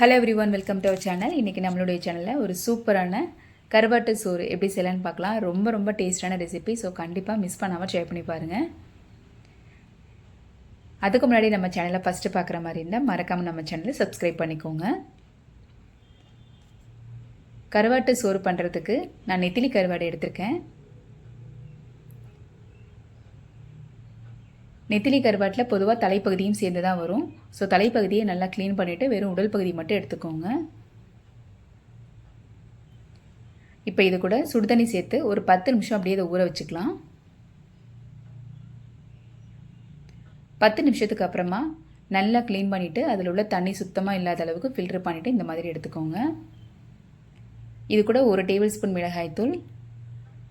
Hello everyone welcome to our channel இன்றைக்கி நம்மளுடைய சேனலில் ஒரு சூப்பரான கருவாட்டு சோறு எப்படி செய்யலான்னு பார்க்கலாம். ரொம்ப ரொம்ப டேஸ்டான ரெசிபி ஸோ கண்டிப்பாக மிஸ் பண்ணாமல் ட்ரை பண்ணி பாருங்கள் அதுக்கு முன்னாடி நம்ம சேனலை ஃபஸ்ட்டு பார்க்குற மாதிரி இருந்தால் மறக்காமல் நம்ம சேனலை சப்ஸ்கிரைப் பண்ணிக்கோங்க. கருவாட்டு சோறு பண்ணுறதுக்கு நான் நெத்திலி கருவாடு எடுத்திருக்கேன். நெத்திலி கருவாட்டில் பொதுவாக தலைப்பகுதியும் சேர்ந்து தான் வரும். ஸோ தலைப்பகுதியை நல்லா க்ளீன் பண்ணிவிட்டு வெறும் உடல் பகுதி மட்டும் எடுத்துக்கோங்க. இப்போ இது கூட சுடுதண்ணி சேர்த்து ஒரு பத்து நிமிஷம் அப்படியே இதை ஊற வச்சுக்கலாம். பத்து நிமிஷத்துக்கு அப்புறமா நல்லா க்ளீன் பண்ணிவிட்டு அதில் உள்ள தண்ணி சுத்தமாக இல்லாத அளவுக்கு ஃபில்டர் பண்ணிவிட்டு இந்த மாதிரி எடுத்துக்கோங்க. இது கூட ஒரு டேபிள் ஸ்பூன் மிளகாய்த்தூள்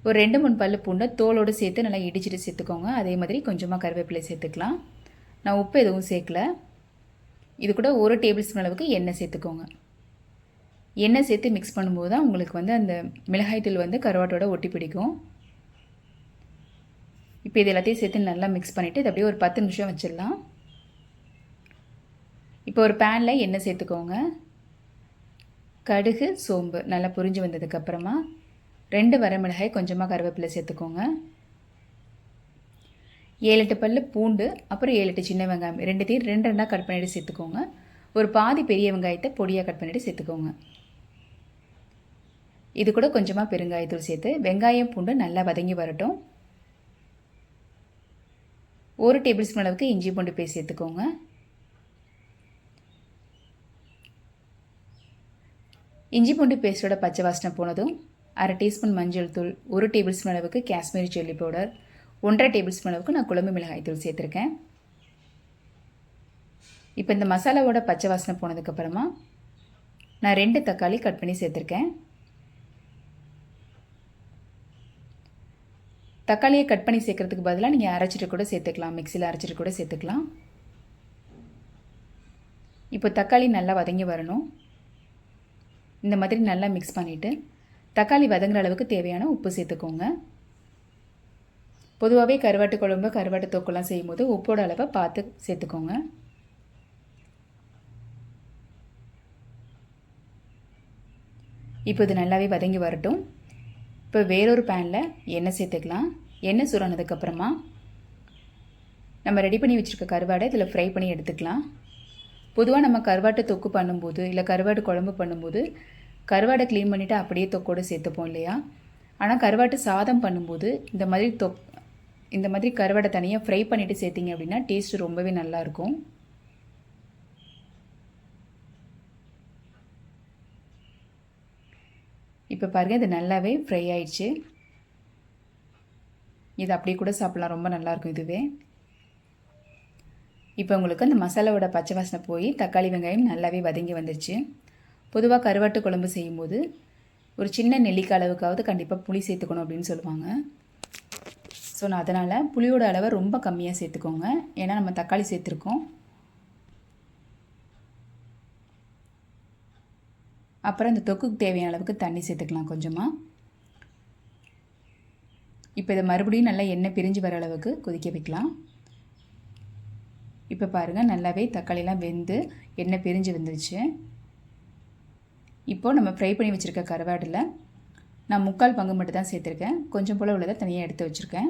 ஒரு ரெண்டு மூணு பல்லு பூண்டை தோலோடு சேர்த்து நல்லா இடிச்சிட்டு சேர்த்துக்கோங்க. அதே மாதிரி கொஞ்சமாக கருவேப்பிலை சேர்த்துக்கலாம். நான் உப்பு எதுவும் சேர்க்கல. இது கூட ஒரு டேபிள் ஸ்பூன் அளவுக்கு எண்ணெய் சேர்த்துக்கோங்க. எண்ணெய் சேர்த்து மிக்ஸ் பண்ணும்போது தான் உங்களுக்கு வந்து அந்த மிளகாய்த்தூள் வந்து கருவாட்டோட ஒட்டி பிடிக்கும். இப்போ இது எல்லாத்தையும் சேர்த்து நல்லா மிக்ஸ் பண்ணிவிட்டு இது அப்படியே ஒரு பத்து நிமிஷம் வச்சிடலாம். இப்போ ஒரு பேனில் எண்ணெய் சேர்த்துக்கோங்க. கடுகு சோம்பு நல்லா புரிஞ்சு வந்ததுக்கப்புறமா ரெண்டு வரமிளகாய் கொஞ்சமாக கருவேப்பிலை சேர்த்துக்கோங்க. ஏழு எட்டு பல் பூண்டு அப்புறம் ஏழு எட்டு சின்ன வெங்காயம். ரெண்டுத்தையும் ரெண்டு ரெண்டாக கட் பண்ணிவிட்டு சேர்த்துக்கோங்க. ஒரு பாதி பெரிய வெங்காயத்தை பொடியாக கட் பண்ணிவிட்டு சேர்த்துக்கோங்க. இது கூட கொஞ்சமாக பெருங்காயத்தூள் சேர்த்து வெங்காயம் பூண்டு நல்லா வதங்கி வரட்டும். ஒரு டேபிள் ஸ்பூன் அளவுக்கு இஞ்சி பூண்டு பேஸ்ட் சேர்த்துக்கோங்க. இஞ்சி பூண்டு பேஸ்ட்டோட பச்சை வாசனை போனதும் அரை டீஸ்பூன் மஞ்சள் தூள் ஒரு டேபிள் ஸ்பூன் அளவுக்கு காஷ்மீரி சில்லி பவுடர் ஒன்றரை டேபிள் ஸ்பூன் அளவுக்கு நான் குழம்பு மிளகாய் தூள் சேர்த்துருக்கேன். இப்போ இந்த மசாலாவோட பச்சை வாசனை போனதுக்கப்புறமா நான் ரெண்டு தக்காளி கட் பண்ணி சேர்த்துருக்கேன். தக்காளியை கட் பண்ணி சேர்க்கறதுக்கு பதிலாக நீங்கள் அரைச்சிட்டு கூட சேர்த்துக்கலாம் மிக்சியில் அரைச்சிட்டு கூட சேர்த்துக்கலாம். இப்போ தக்காளி நல்லா வதங்கி வரணும். இந்த மாதிரி நல்லா மிக்ஸ் பண்ணிவிட்டு தக்காளி வதங்குற அளவுக்கு தேவையான உப்பு சேர்த்துக்கோங்க. பொதுவாகவே கருவாட்டு குழம்பு கருவாட்டு தொக்கெல்லாம் செய்யும்போது உப்போட அளவை பார்த்து சேர்த்துக்கோங்க. இப்போ இது நல்லாவே வதங்கி வரட்டும். இப்போ வேறொரு பேனில் எண்ணெய் சேர்த்துக்கலாம். எண்ணெய் சுரணதுக்கப்புறமா நம்ம ரெடி பண்ணி வச்சுருக்க கருவாடை இதில் ஃப்ரை பண்ணி எடுத்துக்கலாம். பொதுவாக நம்ம கருவாட்டு தொக்கு பண்ணும்போது இல்லை கருவாட்டு குழம்பு பண்ணும்போது கருவாடை க்ளீன் பண்ணிவிட்டு அப்படியே தொக்கோடு சேர்த்துப்போம் இல்லையா? ஆனால் கருவாட்டு சாதம் பண்ணும்போது இந்த மாதிரி தொக் இந்த மாதிரி கருவாடை தனியாக ஃப்ரை பண்ணிவிட்டு சேர்த்திங்க அப்படின்னா டேஸ்ட்டு ரொம்பவே நல்லாயிருக்கும் இப்போ பாருங்கள் இது நல்லாவே ஃப்ரை ஆயிடுச்சு. இது அப்படியே கூட சாப்பிட்லாம் ரொம்ப நல்லாயிருக்கும் இதுவே. இப்போ உங்களுக்கு அந்த மசாலாவோட பச்சை வாசனை போய் தக்காளி வெங்காயம் நல்லாவே வதங்கி வந்துருச்சு. பொதுவாக கருவாட்டு குழம்பு செய்யும்போது ஒரு சின்ன நெல்லிக்காய் அளவுக்காவது கண்டிப்பாக புளி சேர்த்துக்கணும் அப்படின்னு சொல்லுவாங்க. ஸோ நான் அதனால் புளியோட அளவை ரொம்ப கம்மியாக சேர்த்துக்கோங்க. ஏன்னா நம்ம தக்காளி சேர்த்துருக்கோம். அப்புறம் இந்த தொக்குக்கு தேவையான அளவுக்கு தண்ணி சேர்த்துக்கலாம் கொஞ்சமாக இப்போ இதை மறுபடியும் நல்லா எண்ணெய் பிரிஞ்சு வர அளவுக்கு கொதிக்க வைக்கலாம். இப்போ பாருங்கள் நல்லாவே தக்காளிலாம் வெந்து எண்ணெய் பிரிஞ்சு வந்துருச்சு. இப்போது நம்ம ஃப்ரை பண்ணி வச்சுருக்க கருவாடில் நான் முக்கால் பங்கு மட்டும் தான் சேர்த்துருக்கேன். கொஞ்சம் போல் உள்ளதை தனியாக எடுத்து வச்சுருக்கேன்.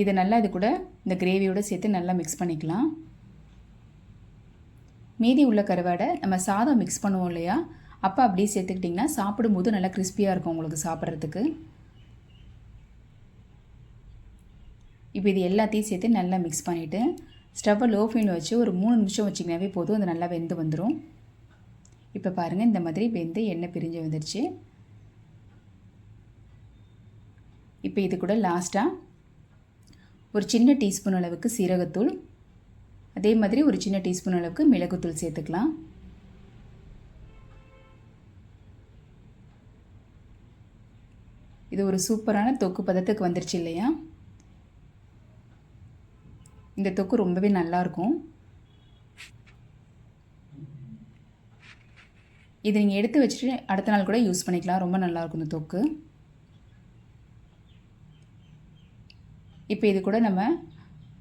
இதை நல்லா இது கூட இந்த கிரேவியோடு சேர்த்து நல்லா மிக்ஸ் பண்ணிக்கலாம். மீதி உள்ள கருவாடை நம்ம சாதம் மிக்ஸ் பண்ணுவோம் இல்லையா? அப்போ அப்படியே சேர்த்துக்கிட்டிங்கன்னா சாப்பிடும்போது நல்லா கிறிஸ்பியாக இருக்கும் உங்களுக்கு சாப்பிட்றதுக்கு. இப்போ இது எல்லாத்தையும் சேர்த்து நல்லா மிக்ஸ் பண்ணிவிட்டு ஸ்டவ்வை லோ ஃப்ளேமில் வச்சு ஒரு மூணு நிமிஷம் வச்சிங்கனாவே போதும். அது நல்லா வெந்து வந்துடும் இப்போ பாருங்கள் இந்த மாதிரி வெந்து எண்ணெய் பிரிஞ்சு வந்துடுச்சு இப்போ இது கூட லாஸ்ட்டாக ஒரு சின்ன டீஸ்பூன் அளவுக்கு சீரகத்தூள் அதே மாதிரி ஒரு சின்ன டீஸ்பூன் அளவுக்கு மிளகுத்தூள் சேர்த்துக்கலாம். இது ஒரு சூப்பரான தொக்கு பதத்துக்கு வந்துருச்சு இல்லையா? இந்த தொக்கு ரொம்பவே நல்லாயிருக்கும் இது நீங்கள் எடுத்து வச்சுட்டு அடுத்த நாள் கூட யூஸ் பண்ணிக்கலாம். ரொம்ப நல்லாயிருக்கும் இந்த தொக்கு. இப்போ இது கூட நம்ம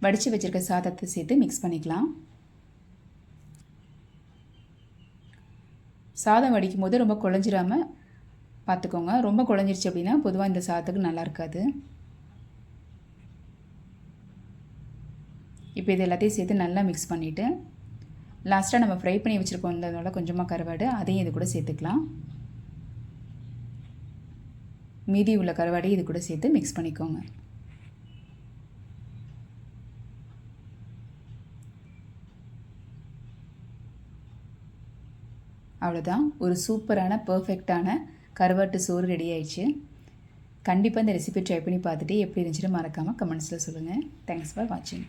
வடித்து வச்சுருக்க சாதத்தை சேர்த்து மிக்ஸ் பண்ணிக்கலாம். சாதம் வடிக்கும் போது ரொம்ப குழஞ்சிராம பார்த்துக்கோங்க ரொம்ப குழஞ்சிருச்சு அப்படின்னா பொதுவாக இந்த சாதத்துக்கு நல்லா இருக்காது. இப்போ இது எல்லாத்தையும் சேர்த்து நல்லா மிக்ஸ் பண்ணிவிட்டு லாஸ்ட்டாக நம்ம ஃப்ரை பண்ணி வச்சுருக்கோம் கொஞ்சமாக கருவாடு அதையும் இது கூட சேர்த்துக்கலாம். மீதி உள்ள கருவாடையும் இது கூட சேர்த்து மிக்ஸ் பண்ணிக்கோங்க. அவ்வளோதான் ஒரு சூப்பரான பர்ஃபெக்டான கருவாட்டு சோறு ரெடி ஆயிடுச்சு. கண்டிப்பாக இந்த ரெசிபி ட்ரை பண்ணி பார்த்துட்டு எப்படி இருந்துச்சுன்னு மறக்காமல் கமெண்ட்ஸில் சொல்லுங்கள் தேங்க்ஸ் ஃபார் வாட்சிங்